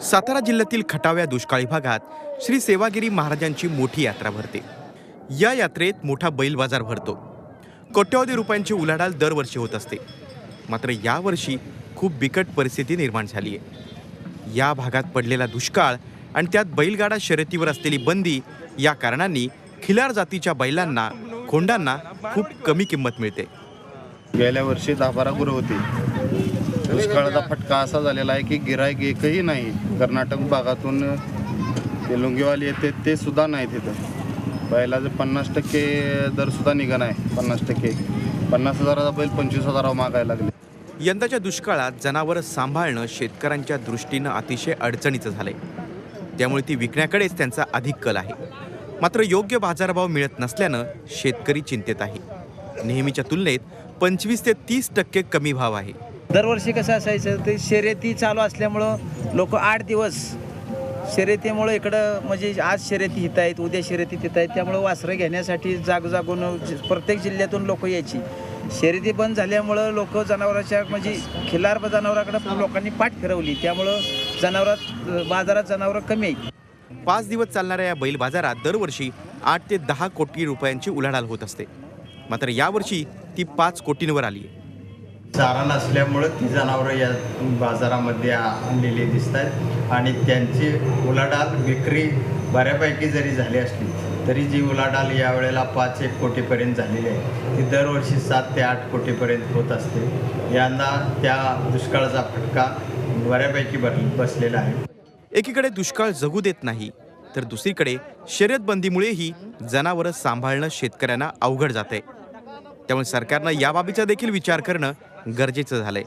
सातारा जिल्ह्यातील खटाव्या दुष्काळी भागात श्री सेवागिरी महाराजांची मोठी यात्रा भरते. या यात्रेत मोठा बैल बाजार भरतो. कोट्यवधी रुपयांची उलाढाल दरवर्षी होत असते. मात्र यावर्षी खूप बिकट परिस्थिती निर्माण झाली आहे या भागात पडलेला दुष्काळ आणि त्यात बैलगाडा शर्यतीवर असलेली बंदी या कारणांनी खिलार जातीच्या बैलांना खोंडांना खूप कमी किंमत मिळते. गेल्या वर्षी दहा बारा गुरं होती. दुष्काळाचा फटका असा झालेला आहे की गिरायक एकही नाही. कर्नाटक भागातून ते लुंगीवाले येते ते सुद्धा नाही तिथं बैलाचे पन्नास टक्के दर सुद्धा निघा आहे पन्नास टक्के. पन्नास हजाराचा बैल पंचवीस हजारावर मागायला लागले. यंदाच्या दुष्काळात जनावरं सांभाळणं शेतकऱ्यांच्या दृष्टीनं अतिशय अडचणीचं झालंय. त्यामुळे ती विकण्याकडेच त्यांचा अधिक कल आहे. मात्र योग्य बाजारभाव मिळत नसल्यानं शेतकरी चिंतेत आहे. नेहमीच्या तुलनेत पंचवीस ते तीस टक्के कमी भाव आहे. दरवर्षी कसं असायचं ते शर्यती चालू असल्यामुळं लोक आठ दिवस शर्यतीमुळं इकडं म्हणजे आज शर्यती हित आहेत उद्या शर्यती तिथं आहेत त्यामुळं वासरं घेण्यासाठी जागोजागून प्रत्येक जिल्ह्यातून लोक यायची. शर्यती बंद झाल्यामुळं लोक जनावरांच्या म्हणजे खिलार जनावराकडं लोकांनी पाठ फिरवली त्यामुळं जनावरात बाजारात जनावरं कमी आहेत. पाच दिवस चालणाऱ्या या बैल बाजारात दरवर्षी आठ ते दहा कोटी रुपयांची उलाढाल होत असते. मात्र यावर्षी ती पाच कोटींवर आली आहे. चारा नसल्यामुळं ती जनावरं या बाजारामध्ये आणलेली दिसत आहेत आणि त्यांची उलाढाल विक्री बऱ्यापैकी जरी झाली असली तरी जी उलाढाल यावेळेला पाच एक कोटीपर्यंत झालेली आहे. ती दरवर्षी सात ते आठ कोटीपर्यंत होत असते. यंदा त्या दुष्काळाचा फटका बऱ्यापैकी बर बसलेला आहे. एकीकडे दुष्काळ जगू देत नाही तर दुसरीकडे शर्यत बंदीमुळेही जनावरं सांभाळणं शेतकऱ्यांना अवघड जाते त्यामुळे सरकारनं याबाबीचा देखील विचार करणं गरजेचं झालंय.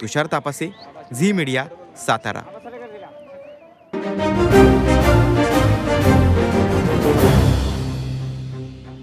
Tushar Tapase Zee media Satara.